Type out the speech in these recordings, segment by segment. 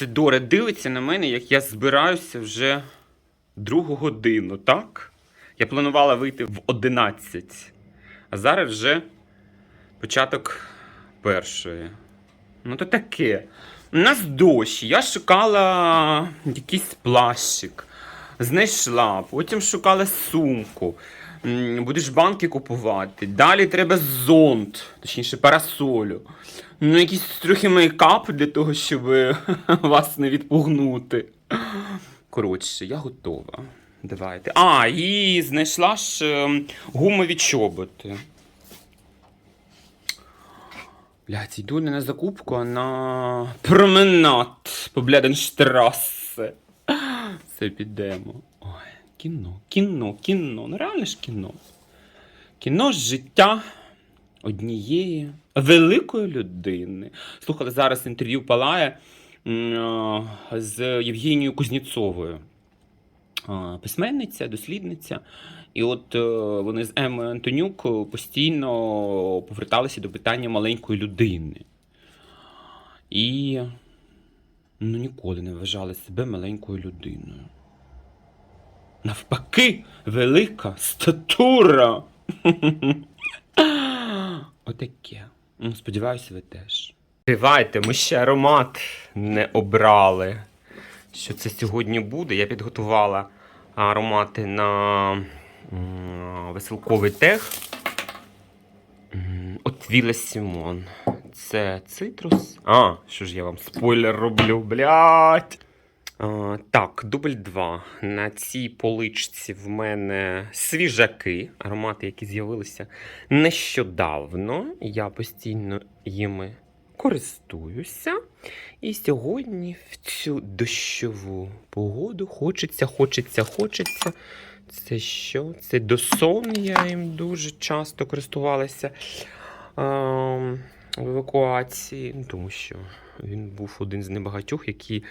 Це Дора дивиться на мене, як я збираюся вже другу годину, так? Я планувала вийти в 11. А зараз вже початок першої. Ну, то таке. У нас дощ. Я шукала якийсь плащик. Знайшла, потім шукала сумку. Будеш банки купувати. Далі треба зонт, точніше парасолю. Ну, якийсь трохи мейкап для того, щоб вас не відпугнути. Коротше, я готова. Давайте. А, і знайшла ж ем, гумові чоботи. Блядь, йду не на закупку, а на променад по Бляденштрассе. Все підемо. Ой, кіно, кіно, кіно. Ну реально ж кіно. Кіно життя однієї великої людини. Слухали зараз інтерв'ю Палая з Євгенією Кузнєцовою. Письменниця, дослідниця. І от е, вони з Еммою Антонюк постійно поверталися до питання маленької людини. І ну, ніколи не вважали себе маленькою людиною. Навпаки, велика статура. Отаке. Ну, Сподіваюся, ви теж. Тривайте, ми ще аромат не обрали. Що це сьогодні буде? Я підготувала аромати на веселковий тех. От Віла Сімон. Це цитрус. А, що ж я вам спойлер роблю, блядь. Так, дубль 2. На цій поличці в мене свіжаки, аромати, які з'явилися нещодавно. Я постійно їми користуюся. І сьогодні в цю дощову погоду хочеться, хочеться, хочеться. Це що? Це досон, я їм дуже часто користувалася ем, в евакуації, тому що він був один з небагатьох, які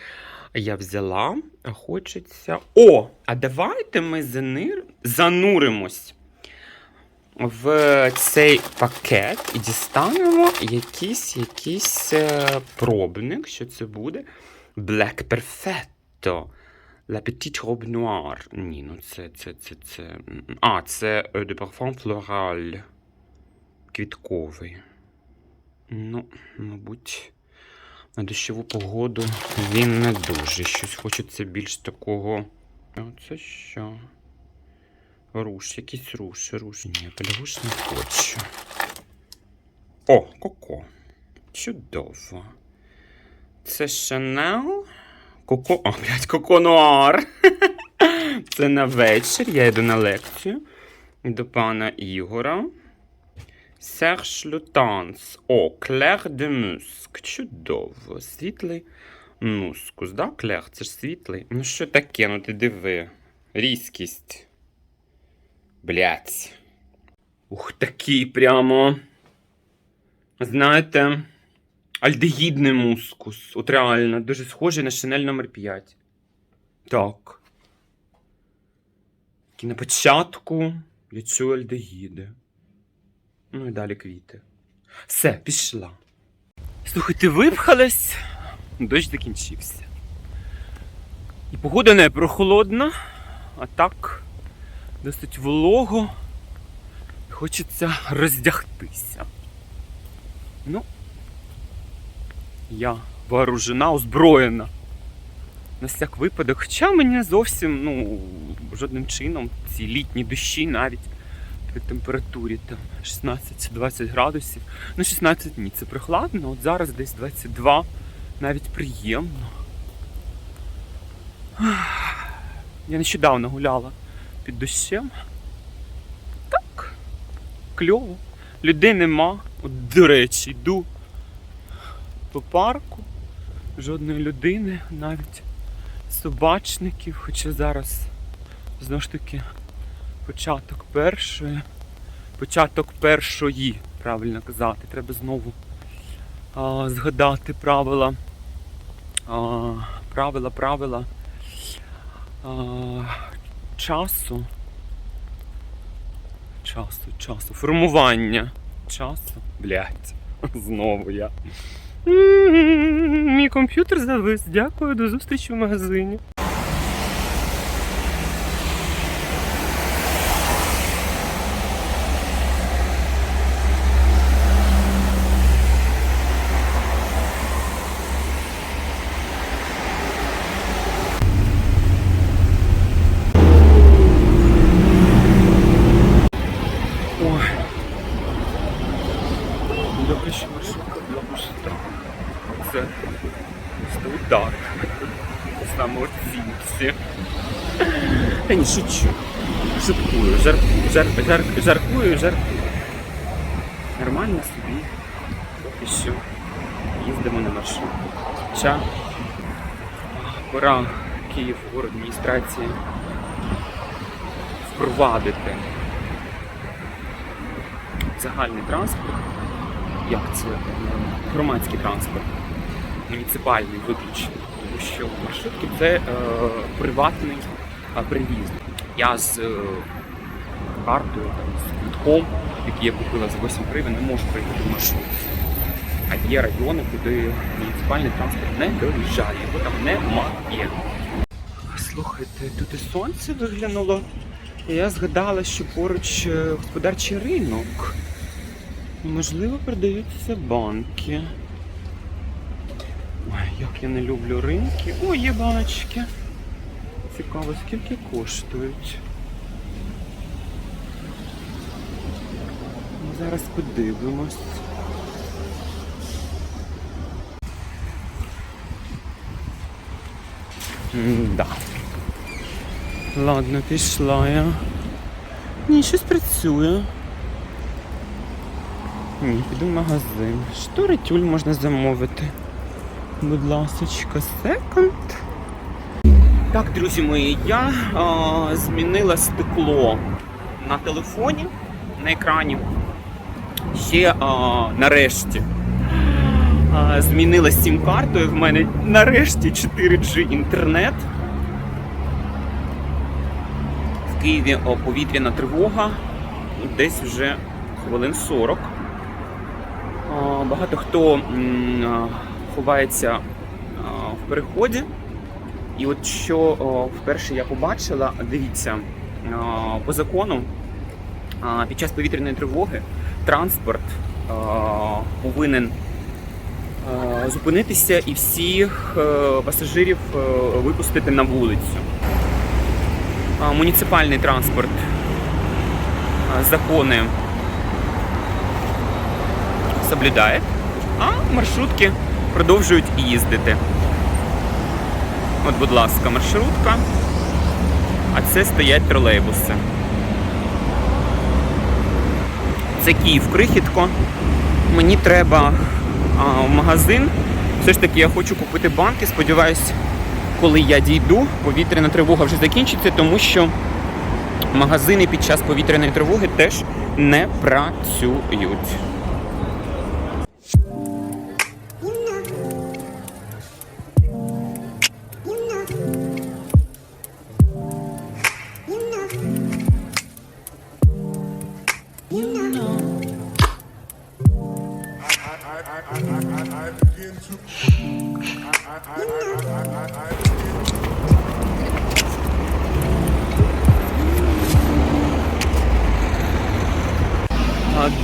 я взяла. Хочеться. О! А давайте ми занир... зануримось в цей пакет і дістанемо якийсь, якийсь е, пробник. Що це буде? Black Perfetto. La Petite Robe Noire. Ні, ну це, це, це, це. А, це Eau de Parfum Floral. Квітковий. Ну, мабуть, на дощову погоду він не дуже. Щось хочеться більш такого. Це що? Руш, якийсь руш, руш. Ні, пелюш не хочу. О, коко. Чудово. Це Шанел. Коко. О, блядь, коко нуар. Це на вечір. Я йду на лекцію до пана Ігора. Серж Лютанс. О, Клер де Муск. Чудово. Світлий мускус, да, Клер? Це ж світлий. Ну що таке? Ну ти диви. Різкість. Блять. Ух, такий прямо. Знаєте, альдегідний мускус. От реально, дуже схожий на шинель номер 5. Так. І на початку я чую альдегіди. Ну і далі квіти. Все, пішла. Слухайте, випхалась, дощ закінчився. І погода не прохолодна, а так досить волого. Хочеться роздягтися. Ну, я вооружена, озброєна. На всяк випадок. Хоча мені зовсім, ну, жодним чином ці літні дощі навіть при температурі там 16-20 градусів. Ну, 16 ні, це прохладно. От зараз десь 22, навіть приємно. Я нещодавно гуляла під дощем. Так, кльово. Людей нема. От, до речі, йду по парку. Жодної людини, навіть собачників, хоча зараз знову ж таки початок першої. Початок першої, правильно казати. Треба знову а, згадати правила. А, правила, правила а, часу. Часу, часу. Формування часу. Блять. Знову я. мій комп'ютер завис. Дякую, до зустрічі в магазині. Ой. Добре, що маршрутка була пуста. Це от фінксі. Я не шучу. Шуткую, жар, жар, жар, жаркую, жаркую. Нормально собі. Поки що їздимо на маршрут. Хоча пора Київ адміністрації впровадити загальний транспорт, як це громадський транспорт, муніципальний виключно, тому що маршрутки це е, приватний е, перевізник. Я з е, картою, там, з квитком, який я купила за 8 гривень, не можу проїхати в маршрутці. А є райони, куди муніципальний транспорт не доїжджає, його там немає. Слухайте, тут і сонце виглянуло. І я згадала, що поруч е, господарчий ринок. Можливо, продаються банки. Як я не люблю ринки. Ой, є баночки. Цікаво, скільки коштують. Ну, Зараз подивимось. Да. Ладно, пішла я. Ні, щось працює. Ні, піду в магазин. Штори тюль можна замовити. Будь ласочка, секонд. Так, друзі мої, я а, змінила стекло на телефоні, на екрані. Ще а, нарешті а, змінила сім-картою. В мене нарешті 4G інтернет. В Києві о, повітряна тривога. Десь вже хвилин 40. А, Багато хто м, ховається в переході. І от що вперше я побачила, дивіться, по закону під час повітряної тривоги транспорт повинен зупинитися і всіх е, пасажирів е, випустити на вулицю. Муніципальний транспорт закони соблюдає, а маршрутки продовжують їздити. От, будь ласка, маршрутка, а це стоять тролейбуси. Це Київ крихітко. Мені треба а, в магазин. Все ж таки я хочу купити банки. Сподіваюсь, коли я дійду, повітряна тривога вже закінчиться, тому що магазини під час повітряної тривоги теж не працюють.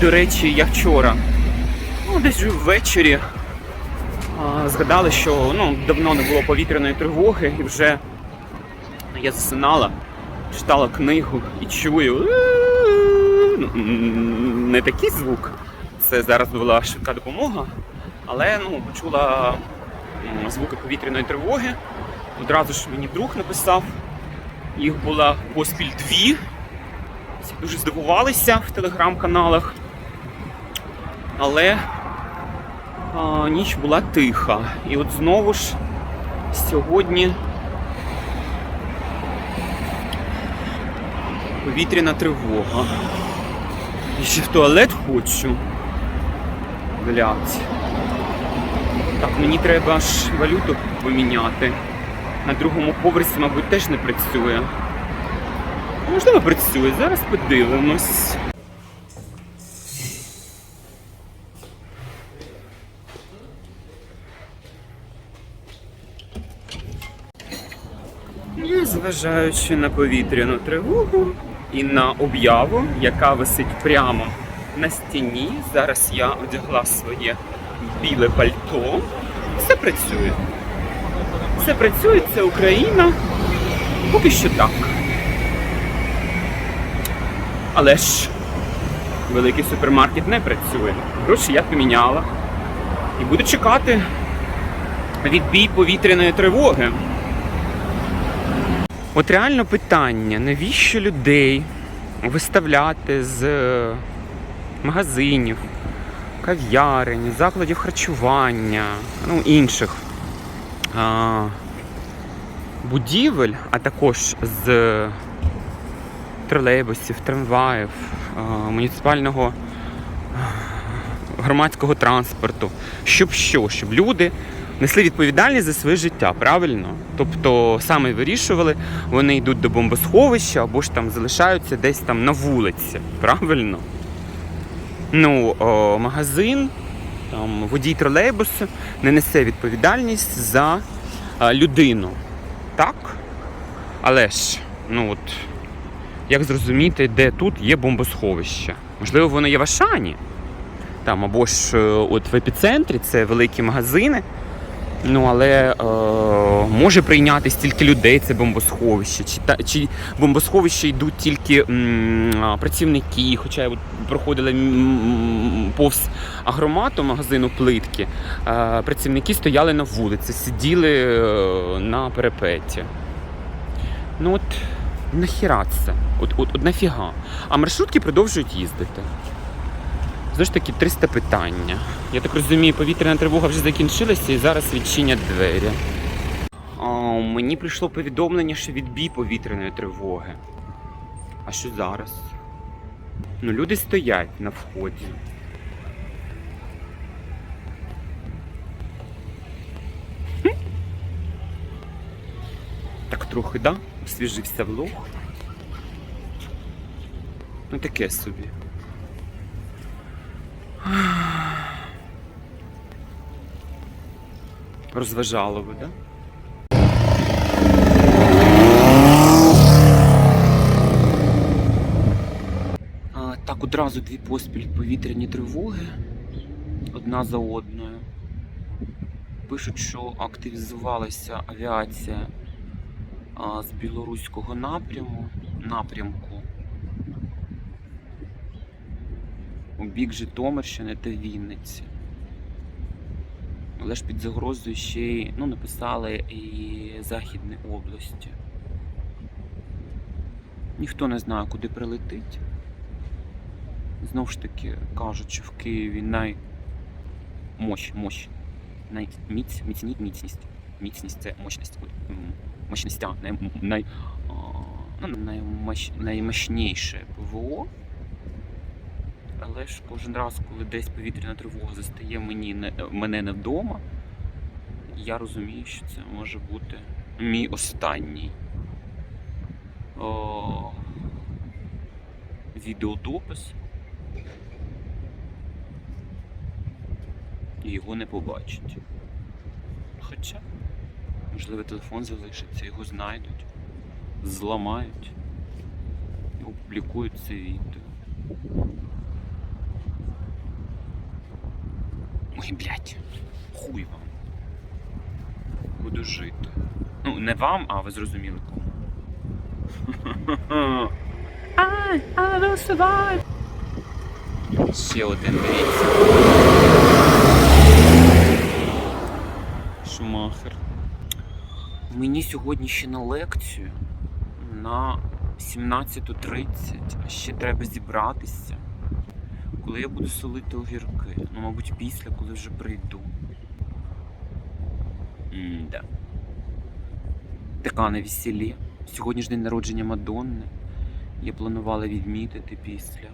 До речі, я вчора, ну десь ввечері, а, згадала, що ну, давно не було повітряної тривоги, і вже я засинала, читала книгу і чую ну, не такий звук. Це зараз була швидка допомога, але ну, почула звуки повітряної тривоги. Одразу ж мені друг написав, їх була поспіль дві. Всі дуже здивувалися в телеграм-каналах. Але а, ніч була тиха. І от знову ж сьогодні повітряна тривога. І ще в туалет хочу. Блять. Так, мені треба ж валюту поміняти. На другому поверсі, мабуть, теж не працює. Можливо, працює. Зараз подивимось. Зважаючи на повітряну тривогу і на об'яву, яка висить прямо на стіні. Зараз я одягла своє біле пальто. Все працює. Все працює, це Україна. Поки що так. Але ж великий супермаркет не працює. Гроші я поміняла. І буду чекати відбій повітряної тривоги. От реально питання, навіщо людей виставляти з е, магазинів, кав'ярень, закладів харчування, ну інших а, будівель, а також з тролейбусів, трамваїв, а, муніципального громадського транспорту. Щоб що? Щоб люди несли відповідальність за своє життя, правильно? Тобто саме вирішували, вони йдуть до бомбосховища або ж там залишаються десь там на вулиці, правильно? Ну, о, магазин, там, водій тролейбусу не несе відповідальність за а, людину. Так? Але ж, ну от, як зрозуміти, де тут є бомбосховище? Можливо, воно є в Ашані. Там, або ж е, от в епіцентрі це великі магазини. Ну, але е, може прийняти стільки людей це бомбосховище. Чи, та, чи бомбосховище йдуть тільки м, працівники, хоча я проходила м, повз агромату магазину плитки, е, працівники стояли на вулиці, сиділи е, на перепеті. Ну от нахіра це? От, от, от нафіга. А маршрутки продовжують їздити. Знову ж таки, 300 питання. Я так розумію, повітряна тривога вже закінчилася і зараз відчинять двері. А, мені прийшло повідомлення, що відбій повітряної тривоги. А що зараз? Ну, люди стоять на вході. Так трохи, да? Освіжився влог. Ну таке собі. Розважало ви, да? Так, одразу дві поспіль повітряні тривоги. Одна за одною. Пишуть, що активізувалася авіація а, з білоруського напряму, напрямку у бік Житомирщини та Вінниці. Але ж під загрозою ще й ну, написали і Західні області. Ніхто не знає, куди прилетить. Знову ж таки кажуть, що в Києві най... мощ, мощ, най... міць, міцні, міцність. Міцність це мощність. Ой, м, Мощностя, най, най, ну, наймощ, наймощніше ПВО. Але ж кожен раз, коли десь повітряна тривога застає мені не, мене не вдома, я розумію, що це може бути мій останній о, відеодопис. І його не побачать. Хоча, можливо, телефон залишиться, його знайдуть, зламають і опублікують це відео. Ой, блядь, хуй вам. Буду жити. Ну, не вам, а ви зрозуміли кому. I, I will survive. Ще один дивіться. Шумахер. Мені сьогодні ще на лекцію на 17.30, а ще треба зібратися. Коли я буду солити огірки? Ну, мабуть, після, коли вже прийду. М-да. Така на весіллі. Сьогодні ж день народження Мадонни. Я планувала відмітити після.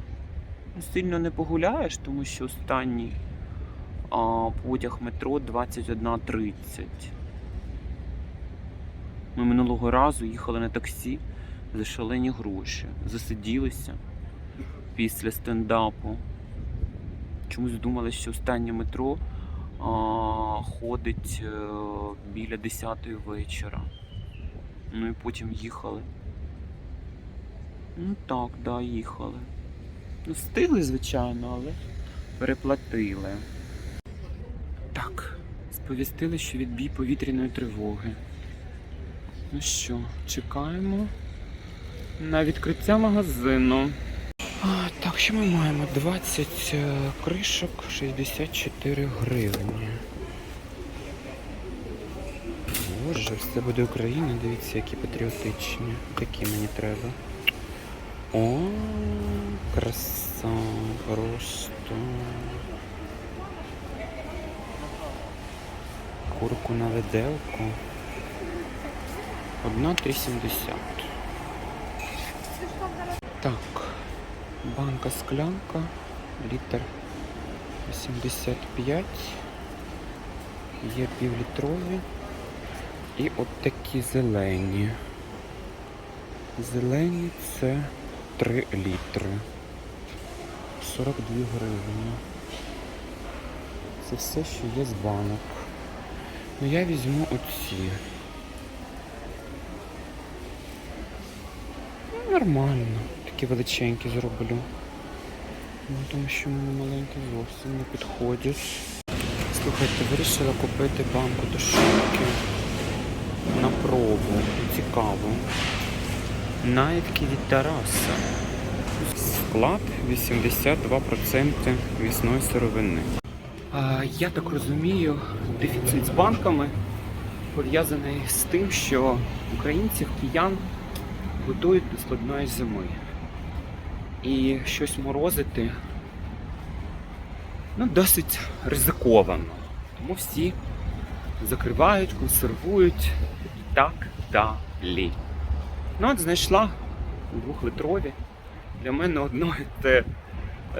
Ну, Сильно не погуляєш, тому що останній а, потяг метро 21.30. Ми минулого разу їхали на таксі за шалені гроші. Засиділися після стендапу. Чомусь думали, що останнє метро а, ходить е, біля 10 вечора. Ну і потім їхали. Ну так, да, їхали. Ну, встигли, звичайно, але переплатили. Так, сповістили, що відбій повітряної тривоги. Ну що, чекаємо на відкриття магазину. Так, що ми маємо? 20 е, кришок, 64 гривні. Боже, все буде Україна, дивіться, які патріотичні. Такі мені треба. О, краса просто. Курку на виделку. Одна 3,70. Так, банка склянка, літр 85. Є півлітрові. І от такі зелені. Зелені це 3 літри. 42 гривні. Це все, що є з банок. Ну я візьму оці. Ну, Нормально. Такі величенькі зроблю. Ну, тому що мені маленькі зовсім не підходять. Слухайте, вирішила купити банку тушонки на пробу. Цікаво. Найтки від Тараса. Склад 82% вісної сировини. А, я так розумію, дефіцит з банками пов'язаний з тим, що українців, киян готують до складної зими. І щось морозити ну, досить ризиковано. Тому всі закривають, консервують і так далі. Ну, от знайшла двохлитрові. Для мене одної це,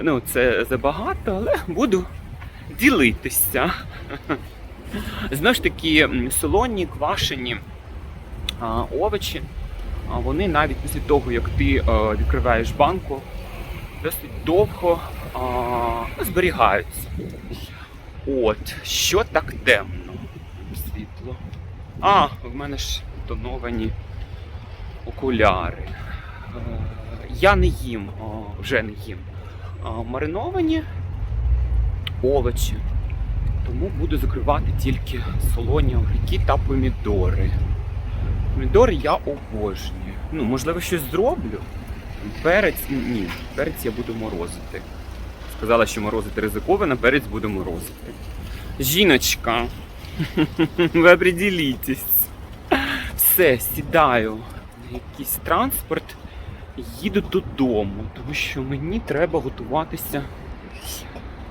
ну, це забагато, але буду ділитися. Знову ж таки, солоні, квашені овочі, вони навіть після того, як ти е, відкриваєш банку, досить довго зберігаються. От, що так темно? Світло. А, в мене ж тоновані окуляри. Е, Я не їм, вже не їм мариновані овочі. Тому буду закривати тільки солоні огірки та помідори. Помідори я обожнюю. Ну, можливо, щось зроблю. Перець ні, перець я буду морозити. Сказала, що морозити ризиковано, перець буду морозити. Жіночка, ви определітесь. Все, сідаю на якийсь транспорт, їду додому, тому що мені треба готуватися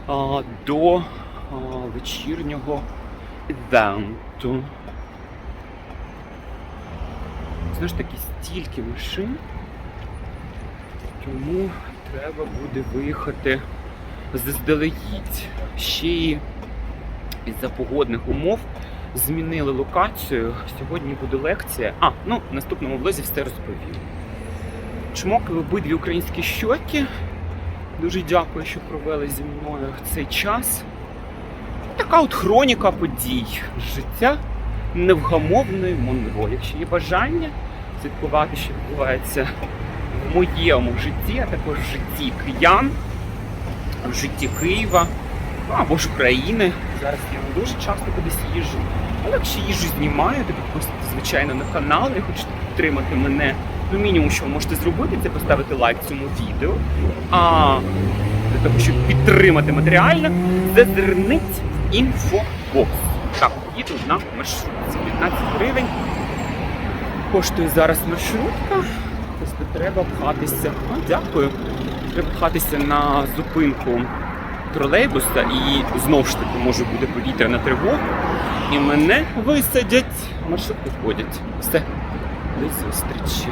а, до а, вечірнього івенту. Знову ж таки, стільки машин, тому треба буде виїхати заздалегідь. Ще й із-за погодних умов змінили локацію. Сьогодні буде лекція. А, ну, в наступному влозі все розповім. Чмокали обидві українські щоки. Дуже дякую, що провели зі мною цей час. Така от хроніка подій життя невгамовної Монро. Якщо є бажання слідкувати, що відбувається в моєму житті, а також в житті киян, в житті Києва ну, або ж України. Зараз я не дуже часто кудись їжджу. Але якщо їжджу знімаю, то підписуйтесь, звичайно, на канал, і хочете підтримати мене. Ну, мінімум, що ви можете зробити, це поставити лайк цьому відео. А для того, щоб підтримати матеріально, зазирніть в інфобокс. Так, їду на маршрутці. 15 гривень. Коштує зараз маршрутка. Тобто треба пхатися. О, дякую. Треба пхатися на зупинку тролейбуса і знову ж таки може буде повітряна тривога. І мене висадять. Маршрутки входять. Все. До зустрічі.